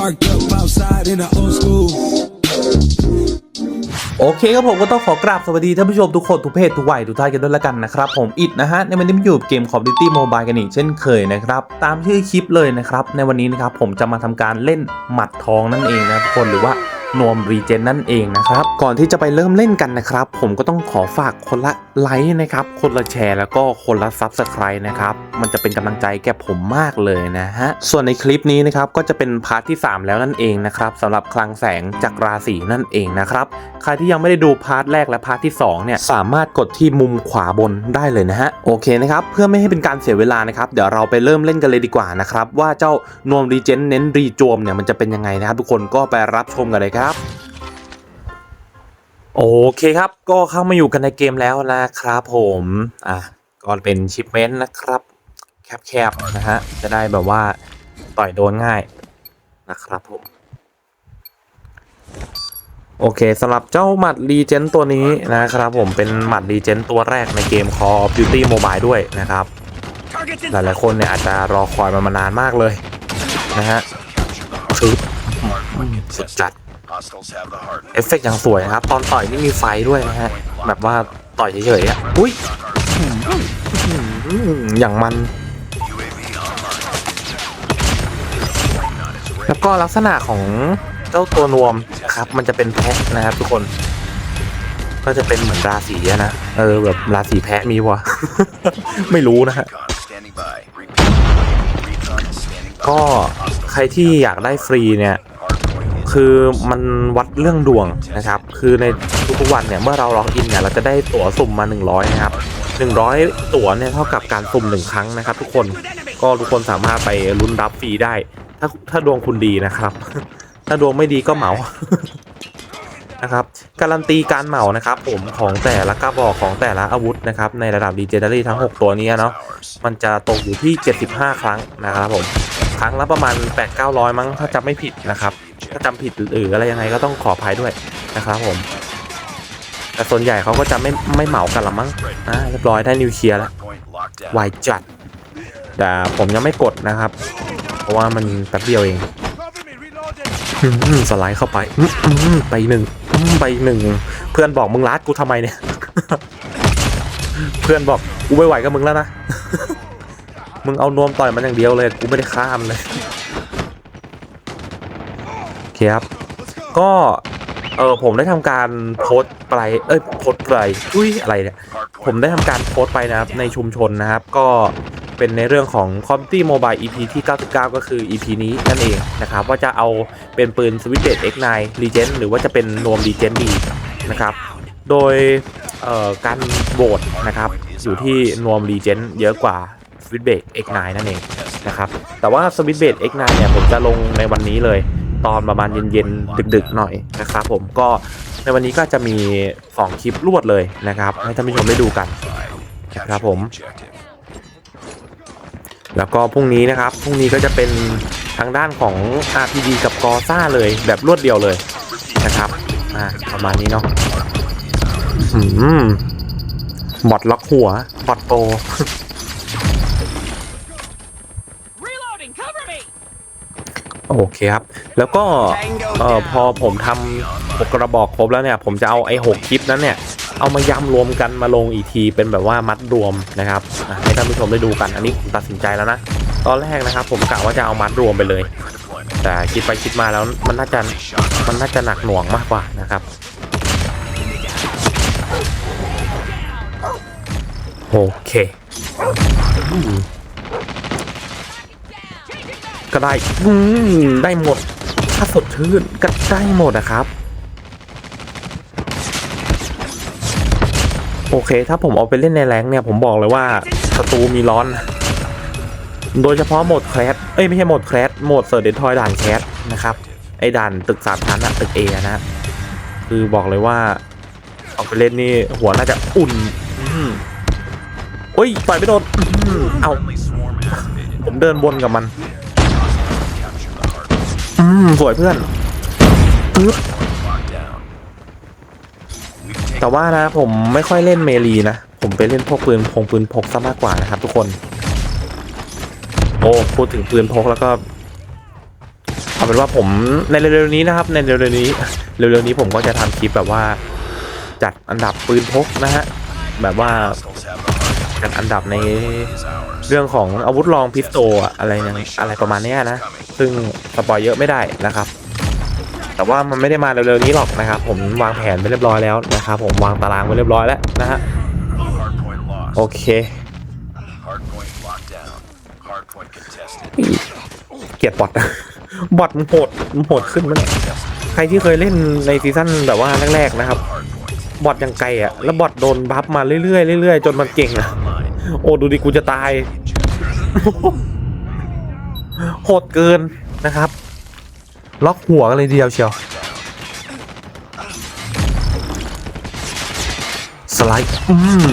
Parked up outside in an old school. โอเคครับผมก็ต้องขอกราบสวัสดีท่านผู้ชมทุกคนทุกเพศทุกวัยทุกท่านกันด้วยละกันนะครับ ผมอิดนะฮะ ในวันนี้มาอยู่เกม Call of Duty Mobile กันอีกเช่นเคยนะครับ ตามชื่อคลิปเลยนะครับ ในวันนี้นะครับผมจะมาทำการเล่นหมัดทองนั่นเองนะทุกคนหรือว่า นวมรีเจนนั่นเองนะครับ ก่อนที่จะไปเริ่มเล่นกันนะครับ ผมก็ต้องขอฝากคนละไลค์นะครับ คนละแชร์แล้วก็คนละซับสไครต์นะครับ มันจะเป็นกำลังใจแก่ผมมากเลยนะฮะ ส่วนในคลิปนี้นะครับก็จะเป็นพาร์ทที่ 3 แล้วนั่นเองนะครับสำหรับคลังแสงจากราศีนั่นเองนะครับ ใครที่ยังไม่ได้ดูพาร์ทแรกและพาร์ทที่2เนี่ยสามารถกดที่มุมขวาบนได้เลยนะฮะโอเคนะครับเพื่อไม่ให้เป็นการเสียเวลานะครับเดี๋ยวเราไปเริ่มเล่นกันเลยดีกว่านะครับว่าเจ้านวมรีเจนเน้นรีโจมเนี่ยมันจะเป็นยังไงนะครับทุกคนก็ไปรับชมกันเลยครับโอเคครับก็เข้ามาอยู่กันในเกมแล้วนะครับผมอะก็เป็นชิปเมนต์นะครับแคบๆนะฮะจะได้แบบว่าต่อยโดนง่ายนะครับผมโอเคสำหรับเจ้าหมัดรีเจนตัวนี้นะครับผมเป็นหมัดรีเจนตัวแรกในเกม Call of Duty Mobile ด้วยนะครับ หลายๆคนเนี่ยอาจจะรอคอยมันมานานมากเลยนะฮะสุดจัด Hostiles have the hard เอฟเฟกต์อย่างสวยนะครับ ตอนต่อยนี่มีไฟด้วยนะฮะ แบบว่าต่อยเฉยๆอะอุ้ยอืมอย่างมัน UAV online. แล้วก็ลักษณะของเจ้าตัวนวมนะครับ มันจะเป็นแพะนะครับทุกคน ก็จะเป็นเหมือนราศีอะนะ เออแบบราศีแพะมีวะ ไม่รู้นะฮะ Recon standing by. Repeat. Recon is standing by. ก็ใครที่อยากได้ฟรีเนี่ย Hardpoint is คือมันวัดเรื่องดวงนะครับ คือในทุกๆวันเนี่ยเมื่อเราล็อกอินเนี่ยเราจะได้ตั๋วสุ่มมา 100 นะครับ 100 ตั๋วเนี่ยเท่ากับการสุ่มหนึ่งครั้งนะครับ ทุกคนก็ทุกคนสามารถไปลุ้นรับฟรีได้ ถ้าถ้าดวงคุณดีนะครับ ถ้าดวงไม่ดีก็เหมานะครับการันตีการเหมานะครับ ผมของแต่ละกระบอกของแต่ละอาวุธนะครับ ในระดับดีเจเนอรี่ทั้ง 6 ตัวนี้เนาะมันจะตกอยู่ที่ 75 ครั้งนะครับผมครั้งละประมาณ 8-900 มั้งถ้าจำไม่ผิดนะครับ ถ้าจำผิดหรืออะไรยังไงก็ต้องขออภัยด้วยนะครับผม แต่ส่วนใหญ่เขาก็จะไม่ไม่เหมากันละมั้งอ่าเรียบร้อยได้นิวเคลียร์แล้ว Hardpoint locked down. ไวจัด แต่ผมยังไม่กดนะครับ เพราะว่ามันแป๊บเดียวเองสไลด์เข้าไปไปหนึ่งไปหนึ่งเพื่อนบอกมึงรัดกูทำไมเนี่ย เพื่อนบอกกูไม่ไหวกับมึงแล้วนะ มึงเอานวมต่อยมันอย่างเดียวเลย กูไม่ได้ข้ามเลย เคครับ ก็เออผมได้ทำการโพสต์ไปเอ้ยโพสต์ไปอุ้ยอะไรเนี่ยผมได้ทำการโพสต์ไปนะครับในชุมชนนะครับ ก็เป็นในเรื่องของ c o m p t y Mobile EP ที่ 99 ก็คือ EP นี้นั่นเองนะครับ ว่าจะเอาเป็นปืน Switch Blade X9 Legend หรือว่าจะเป็นนวม Legend D นะครับ โดยเอ่อการโหวตนะครับ อยู่ที่นวม Legend เยอะกว่า Switch Blade X9 นั่นเองนะครับ แต่ว่า Switch Blade X9 เนี่ยผมจะลงในวันนี้เลย ตอนประมาณเย็นๆดึกๆหน่อยนะครับผมก็ในวันนี้ก็จะมี 2 คลิปรวดเลยนะครับให้ท่านผู้ชมได้ดูกันนะครับผม แล้วก็พรุ่งนี้นะครับพรุ่งนี้ก็จะเป็นทางด้านของ RPD กับกอซ่าเลยแบบรวดเดียวเลยนะครับอ่าประมาณนี้เนาะอืมบอดล็อกหัวบอดโต โอเคครับ แล้วก็เอ่อพอผมทำหกกระบอกครบแล้วเนี่ย ผมจะเอาไอ้หกคลิปนั้นเนี่ย เอามายำรวมกันมาลงอีกทีเป็นแบบว่ามัดรวมนะครับให้ท่านผู้ชมได้ดูกันอันนี้ผมตัดสินใจแล้วนะ ตอนแรกนะครับ ผมกะว่าจะเอามัดรวมไปเลย แต่คิดไปคิดมาแล้วมันน่าจะมันน่าจะหนักหน่วงมากกว่านะครับโอเค ก็ได้อืมได้หมด ถ้าสดชื่นก็ได้หมดนะครับ โอเค ถ้าผมเอาไปเล่นในแรงเนี่ยผมบอกเลยว่าศัตรูมีร้อน โดยเฉพาะโหมดแคสเอ้ยไม่ใช่โหมดแคสโหมดเซอร์เดนทอยด่านแคสนะครับ ไอ้ด่านตึกสามชั้นอะตึกเอนะคือบอกเลยว่าเอาไปเล่นนี่หัวน่าจะอุ่นอืมเฮ้ยต่อยไม่โดนเอาผมเดินวนกับมัน อืมสวยเพื่อนปึ๊บ Locked down. We've taken แต่ว่านะผมไม่ค่อยเล่นเมลีนะ ผมไปเล่นพวกปืนพงปืนพกซะมากกว่านะครับทุกคน โอ้พูดถึงปืนพกแล้วก็เอาเป็นว่าผมในเร็วๆนี้นะครับ ในเร็วๆนี้ เร็วๆนี้ผมก็จะทำคลิปแบบว่า จัดอันดับปืนพกนะฮะแบบว่า จัดอันดับในเรื่องของอาวุธรองพิสโตอะอะไรเนี่ยอะไรประมาณนี้นะ ซึ่งสปอยเยอะไม่ได้นะครับ แต่ว่ามันไม่ได้มาเร็วๆนี้หรอกนะครับ ผมวางแผนไปเรียบร้อยแล้วนะครับ ผมวางตารางไว้เรียบร้อยแล้วนะฮะโอเคเกลียดบอทบอทมันโหดมันโหดขึ้นมั้ยเนี่ยใครที่เคยเล่นในซีซั่นแบบว่าแรกๆนะครับ บอทยังไกลอะ แล้วบอทโดนบัฟมาเรื่อยๆเรื่อยๆจนมันเก่งอะ โอ้ดูดิกูจะตาย โหดเกินนะครับ ล็อกหัวกันเลยเดียวเชียวสไลด์อืม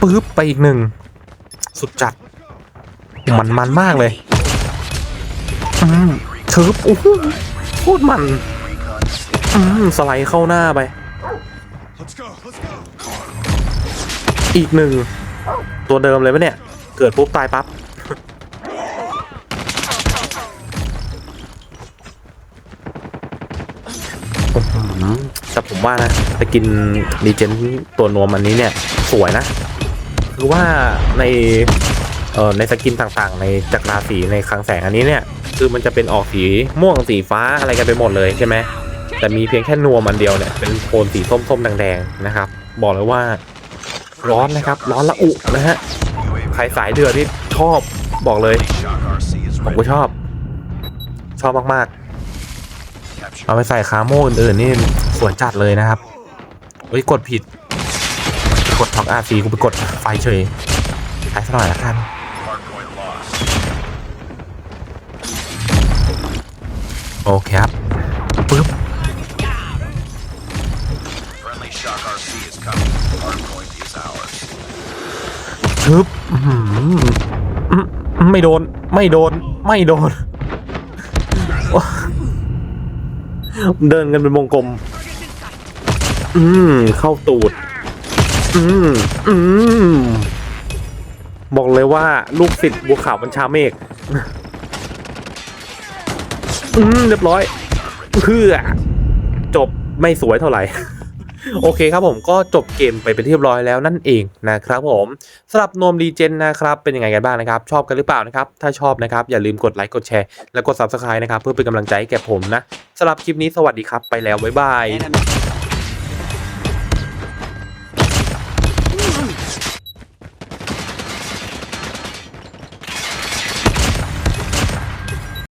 ปึ๊บไปอีกหนึ่ง สุดจัด มันมันมากเลย อืมทึบโอ้โหโคตรมัน อืมสไลด์เข้าหน้าไป อีกหนึ่ง ตัวเดิมเลยปะเนี่ย เกิดปุ๊บตายปั๊บอื้อหือแต่ผมว่านะจะกินดีเจนตัวนวมอันนี้เนี่ย สวยนะ คือว่าในเอ่อในสกินต่างๆ ในจักรราสีในคลังแสงอันนี้เนี่ย คือมันจะเป็นออกสีม่วงสีฟ้าอะไรกันไปหมดเลยใช่ไหมแต่มีเพียงแค่นวมอันเดียวเนี่ยเป็นโทนสีส้มๆแดงๆนะครับ บอกเลยว่า ร้อนนะครับ ร้อนละอุนะฮะ ใครสายเดือดที่ชอบบอกเลย ผมก็ชอบ ชอบมากๆ เอาไปใส่คาโม่อื่นๆนี่สวยจัดเลยนะครับเฮ้ยกดผิด กดท็อกอาร์ซีกูไปกดไฟเฉยใช้สักหน่อยละกันโอเคครับึบไม่โดน ไม่โดน ไม่โดน เดินกันเป็นวงกลม อืม เข้าตูด อืม อืม บอกเลยว่าลูกศิษย์บัวขาวบัญชาเมฆ อืม เรียบร้อยเพื่อจบไม่สวยเท่าไหร่ โอเคครับผมก็จบเกมไปเป็นที่เรียบร้อยแล้วนั่นเองนะครับผมสำหรับนมรีเจนนะครับเป็นยังไงกันบ้างนะครับชอบกันหรือเปล่านะครับถ้าชอบนะครับอย่าลืมกดไลค์กดแชร์และกด subscribe นะครับเพื่อเป็นกำลังใจให้แก่ผมนะสำหรับคลิปนี้สวัสดีครับไปแล้วบ๊ายบาย